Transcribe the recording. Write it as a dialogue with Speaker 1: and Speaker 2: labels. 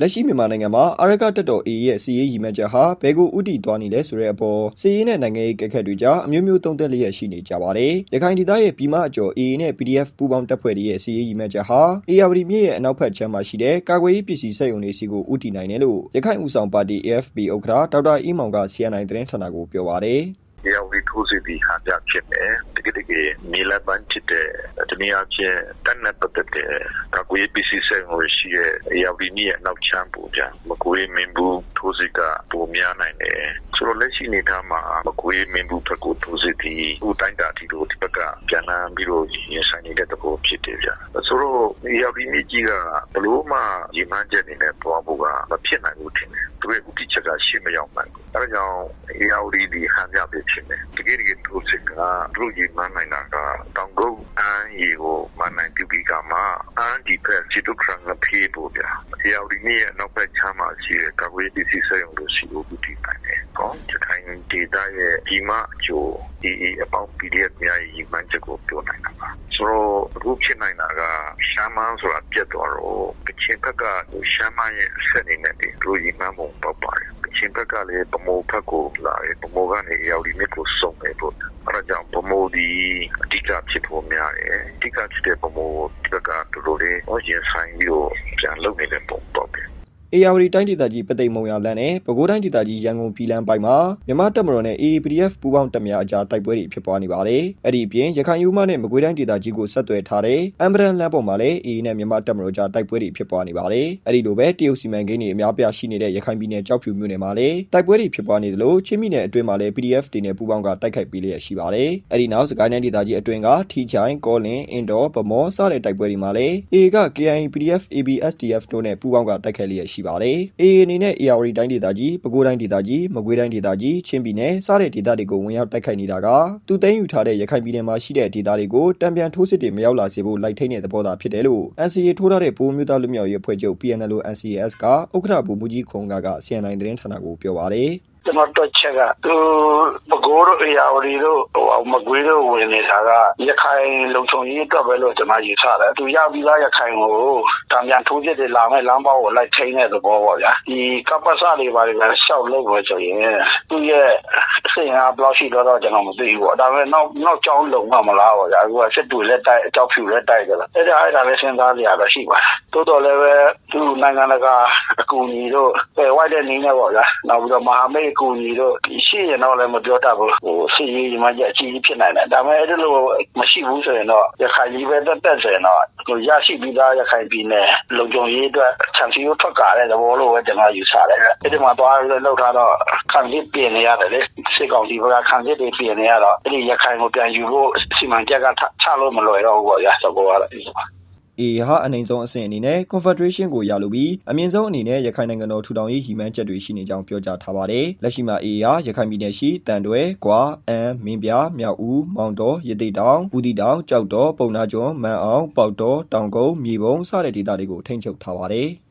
Speaker 1: လက်ရှိမြန်မာနိုင်ငံမှာအာရကတက်တော် AA ရဲ့စီရေးရည်မှန်းချက်ဟာဘယ်ကိုဥတီသွားနေလဲဆိုတဲ့အပေါ်စီရေးနဲ့နိုင်ငံရေးကက်ခက်တွေကြားအမျိုးမျိုးသုံးသပ်လျက်ရှိနေကြပါတယ်။ရခိုင်ဒေသရဲ့ပြည်မအကျော် AA နဲ့ PDF ပူးပေါင်းတပ်ဖွဲ့တွေရဲ့စီရေးရည်မှန်းချက်ဟာ ARD မြစ်ရဲ့အနောက်ဘက်ခြမ်းမှာရှိတဲ့ကာကွယ်ရေးပစ္စည်းစက်ရုံတွေစီကိုဥတီနိုင်တယ်လို့ရခိုင်ဦးဆောင်ပါတီ AFP ဥက္ကဋ္ဌဒေါက်တာအီးမောင်က CNN သတင်းဌာနကိုပြောပါတယ်။
Speaker 2: တရားဝင်ထိုးစစ်ဒီဟာပြဖြစ်မယ်တကယ်တကယ်မြေလပန်းဖြစ်တဲ့တနည်းအားဖြင့်တန်နဲ့ပတ်သက်တဲ့ကာကွယ်ရေးပစ္စည်းဆိုင်ကိုရှိတဲ့ ARD မြစ်ရဲ့နောက်ချမ်းပူကြမကွေးမင်းဘူးထိုးစစ်ကပုံများနိုင်တယ်ဆိုတော့လက်ရှိအနေထားမှာမကွေးမင်းဘူးဘက်ကိုထိုးစစ်ဒီဟိုတိုင်းတာတီတို့ဒီဘက်ကပြန်လာပြီးတော့ရင်ဆိုင်နေတဲ့တဘောဖြစ်တယ်ဗျဆိုတော့ ARD မြစ်ကြီးကဘလို့မှဒီမှန်းချက်နေနဲ့ပေါ်ဖို့ကမဖြစ်နိုင်ဘူးထင်တယ်သူရဲ့ဥတီချက်ကရှေ့မရောက်နိုင်ဘူးအဲဒါကြောင့် ARD ဒီဟန်ပြပဲဖြစ်တယ်တကယ်တကယ်ထိုးစစ်ကသူတို့ကြီးမှန်းနိုင်တာကတောင်ကုန်းအန်းရီကိုမှန်းနိုင်ပြပြီးကမှအန်းဒီဖက်စီတုခရံငဖေးပို့ဗျာ ARD မြစ်ရဲ့နောက်ဘက်ချမ်းမှာရှိတဲ့ကာကွယ်ပစ္စည်းစက်ရုံတို့ရှိဖို့ဥတီနိုင်တယ်ကောချခိုင်ဒေတာရဲ့ဒီမအကျိုး AA အပေါင်း PDF များရဲ့မှန်းချက်ကိုပြောနိုင်တာပါဆိုတော့အခုဖြစ်နိုင်တာကရှာမန်းဆိုတာပြတ်သွားတော့ကချင်ဘက်ကရှာမန်းရဲ့ဆက်နေနဲ့ဒီလူကြီးမှန်းပုံပေါက်ပါတယ်က ချင်ဘက်ကလည်းပမိုဘက်ကိုလာတယ်ပမိုကနေရောက်ဒီမြစ်ကိုစုံနေဖို့အဲဒါကြောင့်ပမိုဒီအဓိကဖြစ်ဖို့များတယ်အဓိကဖြစ်တဲ့ပမိုဒီဘက်ကတော်တော်လေးဟောရင်ဆိုင်ပြီးတော့ပြန်လုပ်နေတဲ့ပုံပေါက် တယ်
Speaker 1: ARD တိုင်းဒေသကြီးပသိမ်မုံရလန်းနဲ့ပဲခူးတိုင်းဒေသကြီးရန်ကုန်ပြည်လန်းပိုင်းမှာမြန်မာတပ်မတော်နဲ့ AAPDF ပူးပေါင်းတပ်များအကြားတိုက်ပွဲတွေဖြစ်ပွားနေပါတယ်။အဲ့ဒီအပြင်ရခိုင်ယူမနဲ့မကွေးတိုင်းဒေသကြီးကိုဆက်သွယ်ထားတဲ့အမ်ဘရန်လမ်းပေါ်မှာလည်း AA နဲ့မြန်မာတပ်မတော်ကြားတိုက်ပွဲတွေဖြစ်ပွားနေပါတယ်။အဲ့ဒီလိုပဲတရုတ်စီမံကိန်းတွေအများပြားရှိနေတဲ့ရခိုင်ပြည်နယ်ကြောက်ဖြူမြို့နယ်မှာလည်းတိုက်ပွဲတွေဖြစ်ပွားနေတယ်လို့ချင်းပြည်နယ်အတွင်းမှာလည်း PDF တွေနဲ့ပူးပေါင်းကတိုက်ခိုက်ပေးလျက်ရှိပါတယ်။အဲ့ဒီနောက်စကိုင်းတိုင်းဒေသကြီးအတွင်းကထီချိုင်ကောလင်အင်ဒေါ်ဗမောစတဲ့တိုက်ပွဲတွေမှာလည်း AA က KIA PDF ABSDF တို့နဲ့ပူးပေါင်းကတိုက်ခိုက်လျက်ရှိပါတယ်။ AA အနေနဲ့ AR တိုင်းဒေသကြီးပဲခူးတိုင်းဒေသကြီးမကွေးတိုင်းဒေသကြီးချင်းပြည်နယ်စတဲ့ဒေသတွေကိုဝင်ရောက်တိုက်ခိုက်နေတာက သူသိမ်းယူထားတဲ့ ရခိုင်ပြည်နယ်မှာရှိတဲ့ဒေသတွေကိုတံပြန်ထိုးစစ်တွေမရောက်လာစေဖို့လိုက်ထိန်တဲ့သဘောသာဖြစ်တယ်လို့ NCA ထိုးထားတဲ့ပိုးမျိုးသားလူမျိုးရေးအဖွဲ့ချုပ် PNL NCS က ဥက္ကဋ္ဌဘူမူကြီးခုံကက CNN သတင်းဌာနကို ပြောပါတယ်
Speaker 3: ကျွန်တော်တွက်ချက်ကသူပကိုးတို့အရာဝတီတို့ဟိုမကွေးတို့ဝင်နေတာကရခိုင်လုံခြုံရေးအတွက်ပဲလို့ကျွန်တော်ယူဆတယ်သူရောက်ပြီးသားရခိုင်ကိုတံပြန်ထိုးစစ်တွေလာမဲ့လမ်းပေါက်ကိုလိုက်ထိန်းတဲ့သဘောပေါ့ဗျာဒီကပ္ပစတွေပါတွေပဲရှောက်လို့ပဲဆိုရင်သူရဲ့ အစိမ်အားဘယ်လောက်ရှိတော့တော့ကျွန်တော်မသိဘူးပေါ့ဒါပေမဲ့နောက်နောက်ကြောင်းလုံမှမလားပေါ့ဗျာအခုကစစ်တူလက်တိုက်အကြောက်ဖြူလက်တိုက်ကြလားအဲ့ဒါအဲ့ဒါလည်းစဉ်းစားကြရတော့ရှိပါတယ်တိုးတော်လည်းပဲသူနိုင်ငံတကာအကူအညီတို့ပယ်ဝိုက်တဲ့နည်းနဲ့ပေါ့ဗျာနောက်ပြီးတော့မဟာမိတ်အကူအညီတို့ရှိရင်တော့လည်းမပြောတတ်ဘူးဟိုစီရေးမှကြအကြီးကြီးဖြစ်နိုင်တယ်ဒါပေမဲ့အဲ့လိုမရှိဘူးဆိုရင်တော့ရခိုင်ကြီးပဲတက်တက်ဆိုရင်တော့ဟိုရရှိပြီးသားရခိုင်ပြည်နယ်လုံခြုံရေးအတွက်ခြံစည်းရိုးထွက်ကားတဲ့သဘောလို့ပဲကျွန်တော်ယူဆတယ်အဲ့ဒီမှာသွားပြီးလောက်ထားတော့ခံစစ်ပြင်နေရတယ်လေစစ်ကောင်စီဘက်ကခံစစ်တွေပြင်နေရတော့အဲ့ဒီရခိုင်ကိုပြန်ယူဖို့စီမံချက်ကချလို့မလွယ်တော့ဘူးပေါ့ရသဘောကတော့
Speaker 1: AA ဟာအနိုင်ဆုံးအဆင့်အနေနဲ့ Confederation ကိုရလိုပြီးအမြင့်ဆုံးအနေနဲ့ရခိုင်နိုင်ငံတော်ထူထောင်ရေးရည်မှန်းချက်တွေရှိနေကြောင်းပြောကြားထားပါတယ်။လက်ရှိမှာ AA ဟာရခိုင်ပြည်နယ်ရှိတန်တွဲ၊ကွာ၊အမ်း၊မင်းပြား၊မြောက်ဦး၊မောင်တော်၊ရတိတောင်၊ဘူးတီတောင်၊ကြောက်တော်၊ပုံနာကျွန်း၊မန်အောင်၊ပေါက်တော်၊တောင်ကုန်း၊မြေပုံစတဲ့ဒေသတွေကိုထိန်းချုပ်ထားပါတယ်။